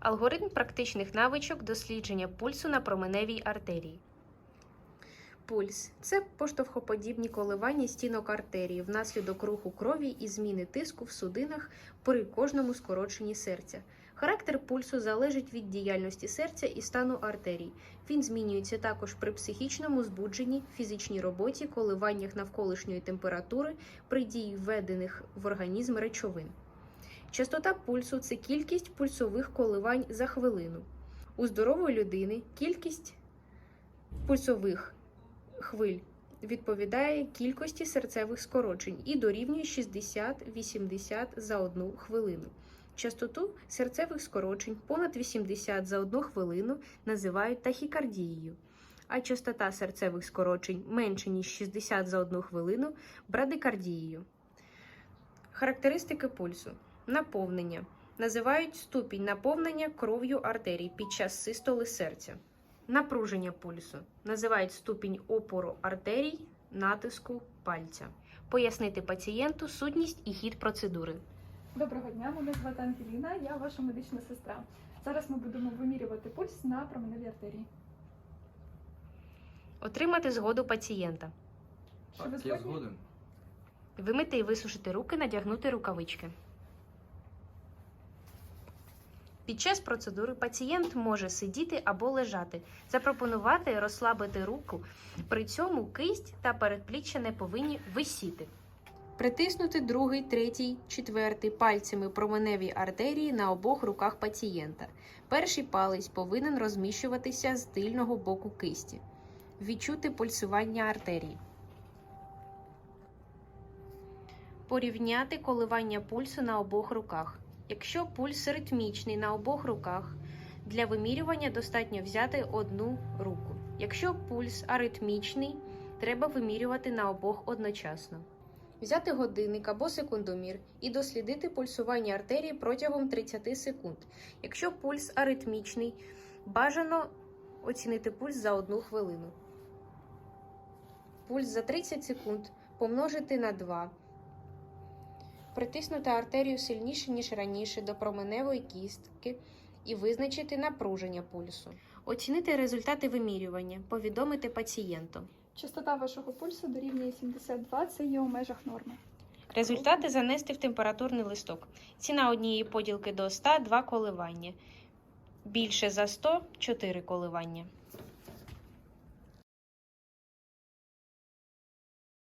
Алгоритм практичних навичок дослідження пульсу на променевій артерії. Пульс це поштовхоподібні коливання стінок артерії внаслідок руху крові і зміни тиску в судинах при кожному скороченні серця. Характер пульсу залежить від діяльності серця і стану артерій. Він змінюється також при психічному збудженні, фізичній роботі, коливаннях навколишньої температури при дії введених в організм речовин. Частота пульсу це кількість пульсових коливань за хвилину. У здорової людини кількість пульсових хвиль відповідає кількості серцевих скорочень і дорівнює 60-80 за одну хвилину. Частоту серцевих скорочень понад 80 за одну хвилину називають тахікардією, а частота серцевих скорочень менше ніж 60 за одну хвилину брадикардією. Характеристики пульсу. Наповнення. Називають ступінь наповнення кров'ю артерій під час систоли серця. Напруження пульсу. Називають ступінь опору артерій, натиску пальця. Пояснити пацієнту сутність і хід процедури. Доброго дня, мене звати Ангеліна, я ваша медична сестра. Зараз ми будемо вимірювати пульс на променевій артерії. Отримати згоду пацієнта. Що Так, я згоден. Вимити і висушити руки, надягнути рукавички. Під час процедури пацієнт може сидіти або лежати, запропонувати розслабити руку. При цьому кисть та передпліччя не повинні висіти. Притиснути другий, третій, четвертий пальцями променеві артерії на обох руках пацієнта. Перший палець повинен розміщуватися з тильного боку кисті. Відчути пульсування артерії. Порівняти коливання пульсу на обох руках. Якщо пульс ритмічний на обох руках, для вимірювання достатньо взяти одну руку. Якщо пульс аритмічний, треба вимірювати на обох одночасно. Взяти годинник або секундомір і дослідити пульсування артерії протягом 30 секунд. Якщо пульс аритмічний, бажано оцінити пульс за одну хвилину. Пульс за 30 секунд помножити на 2. Притиснути артерію сильніше, ніж раніше до променевої кістки і визначити напруження пульсу. Оцінити результати вимірювання, повідомити пацієнту. Частота вашого пульсу дорівнює 72, це є у межах норми. Результати занести в температурний листок. Ціна однієї поділки до 100 – 2 коливання. Більше за 100 – 4 коливання.